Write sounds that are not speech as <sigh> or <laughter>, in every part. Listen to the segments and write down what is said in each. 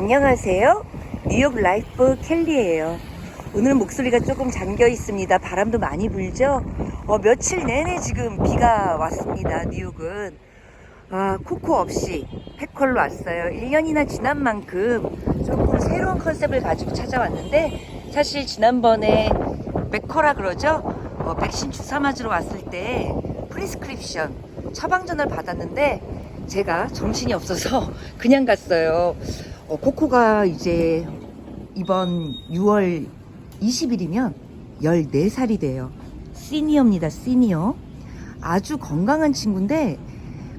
안녕하세요. 뉴욕 라이프 켈리예요. 오늘 목소리가 조금 잠겨 있습니다. 바람도 많이 불죠? 어, 며칠 내내 지금 비가 왔습니다. 뉴욕은. 아, 코코 없이 패컬로 왔어요. 1년이나 지난 만큼 조금 새로운 컨셉을 가지고 찾아왔는데 사실 지난번에 맥커라 그러죠? 어, 백신 주사 맞으러 왔을 때 프리스크립션 처방전을 받았는데 제가 정신이 없어서 <laughs> 그냥 갔어요. 어, 코코가 이제 이번 6월 20일이면 14살이 돼요. 시니어입니다, 시니어. 아주 건강한 친구인데,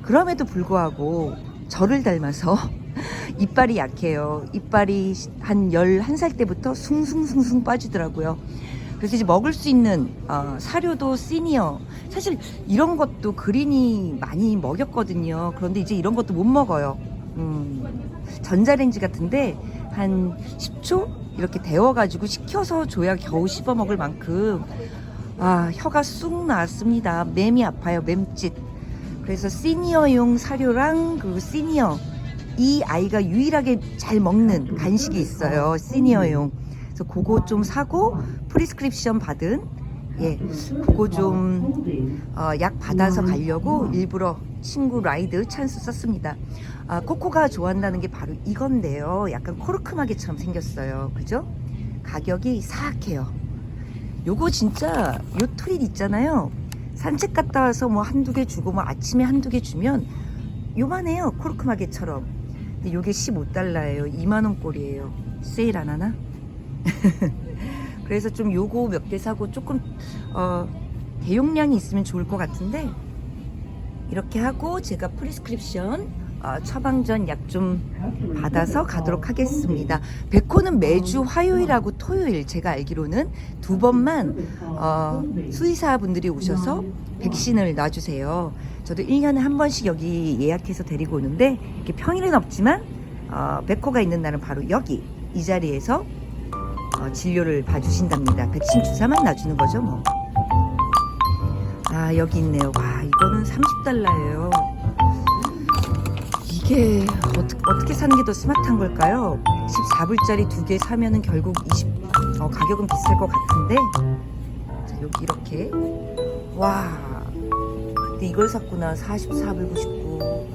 그럼에도 불구하고 저를 닮아서 <laughs> 이빨이 약해요. 이빨이 한 11살 때부터 숭숭숭숭 빠지더라고요. 그래서 이제 먹을 수 있는 어, 사료도 시니어. 사실 이런 것도 그린이 많이 먹였거든요. 그런데 이제 이런 것도 못 먹어요. 음, 전자레인지 같은데 한 10초 이렇게 데워가지고 식혀서 줘야 겨우 씹어 먹을 만큼 아 혀가 쑥 나왔습니다. 맴이 아파요. 맴짓. 그래서 시니어용 사료랑 그 시니어 이 아이가 유일하게 잘 먹는 간식이 있어요. 시니어용. 그래서 그거 좀 사고 프리스크립션 받은 예, 그거 좀 어, 약 받아서 가려고 일부러 친구 라이드 찬스 썼습니다. 아, 코코가 좋아한다는 게 바로 이건데요. 약간 코르크마개처럼 생겼어요. 그죠? 가격이 사악해요. 요거 진짜 요 트릿 있잖아요. 산책 갔다 와서 뭐 한두 개 주고 뭐 아침에 한두 개 주면 요만해요. 코르크마개처럼. 근데 요게 15달러예요. 2만원 꼴이에요. 세일 안 하나? <laughs> 그래서 좀 요거 몇 개 사고 조금 어, 대용량이 있으면 좋을 것 같은데 이렇게 하고 제가 프리스크립션 어, 처방전 약 좀 받아서 가도록 하겠습니다. 백호는 매주 화요일하고 토요일 제가 알기로는 두 번만 어, 수의사분들이 오셔서 백신을 놔주세요. 저도 1년에 한 번씩 여기 예약해서 데리고 오는데 이렇게 평일은 없지만 어, 백호가 있는 날은 바로 여기 이 자리에서 어, 진료를 봐주신답니다. 백신 주사만 놔주는 거죠, 뭐. 아, 여기 있네요. 와, 이거는 30달러예요. 이게 어떻게, 어 떻게 사는 게 더 스마트한 걸까요? 14불짜리 두 개 사면은 결국 20, 어, 가격은 비쌀 것 같은데. 자, 여기 이렇게. 와. 근데 이걸 샀구나. 44불 99.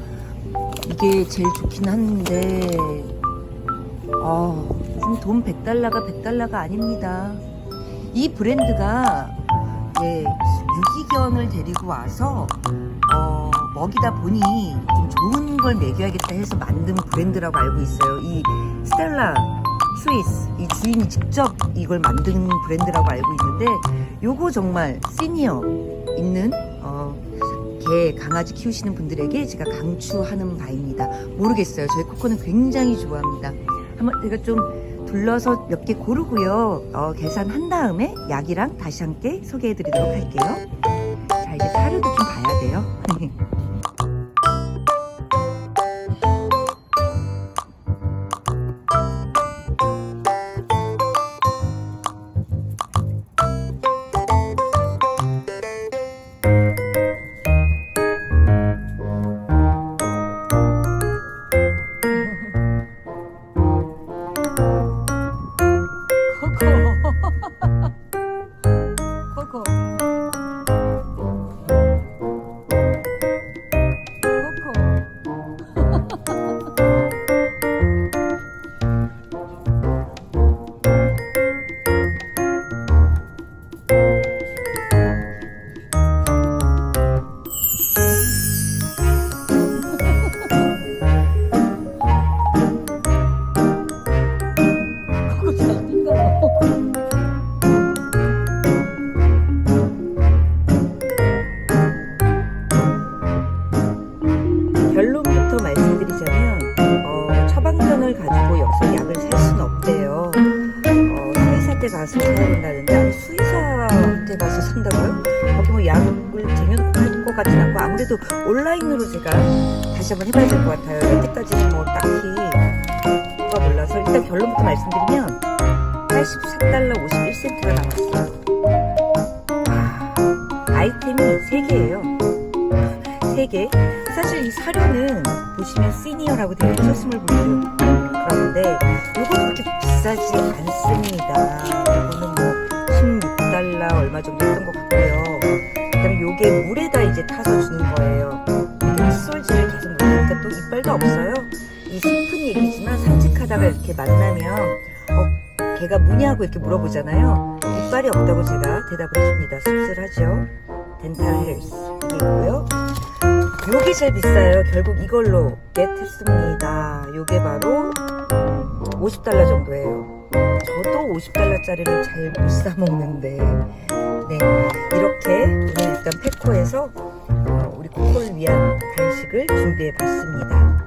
이게 제일 좋긴 한데. 아, 요즘 돈 100달러가 100달러가 아닙니다. 이 브랜드가 예, 유기견을 데리고 와서 어, 먹이다 보니 좀 좋은 걸 먹여야겠다 해서 만든 브랜드라고 알고 있어요. 이 스텔라 스위스 이 주인이 직접 이걸 만든 브랜드라고 알고 있는데 요거 정말 시니어 있는 어, 개 강아지 키우시는 분들에게 제가 강추하는 바입니다. 모르겠어요. 저희 코코는 굉장히 좋아합니다. 한번 제가 좀 둘러서 몇 개 고르고요. 어, 계산한 다음에 약이랑 다시 함께 소개해 드리도록 할게요. 결론부터 말씀드리자면 어, 처방전을 가지고 여기서 약을 살 수는 없대요. 어, 수의사한테 가서 사야 된다는데 아니, 수의사한테 가서 산다고요? 거기 뭐 약을 쟁여놓고 할 것 같진 않고 아무래도 온라인으로 제가 다시 한번 해봐야 될 것 같아요. 여태까지는 뭐 딱히 뭐가 몰라서 일단 결론부터 말씀드리면 84달러 51센트가 나왔어요. 와, 아이템이 3개예요. 3개. 사실 이 사료는 보시면 시니어라고 되어 있죠. 20불 그런데 요거 그렇게 비싸지 않습니다. 이거는 뭐 16달러 얼마 정도 했던 것 같고요. 그다음에 요게 물에다 이제 타서 주는 거예요. 칫솔질을 계속 못하니까 또 이빨도 없어요. 이 슬픈 얘기지만 산책하다가 이렇게 만나면 어, 걔가 뭐냐고 이렇게 물어보잖아요. 이빨이 없다고 제가 대답을 해줍니다. 씁쓸하죠. 덴탈 헬스 이게 있고요. 요게 제일 비싸요. 결국 이걸로 겟했습니다. 요게 바로 50달러 정도예요. 저도 50달러짜리를 잘 못 사 먹는데, 네 이렇게 오늘 일단 페코에서 어, 우리 코코를 위한 간식을 준비해 봤습니다.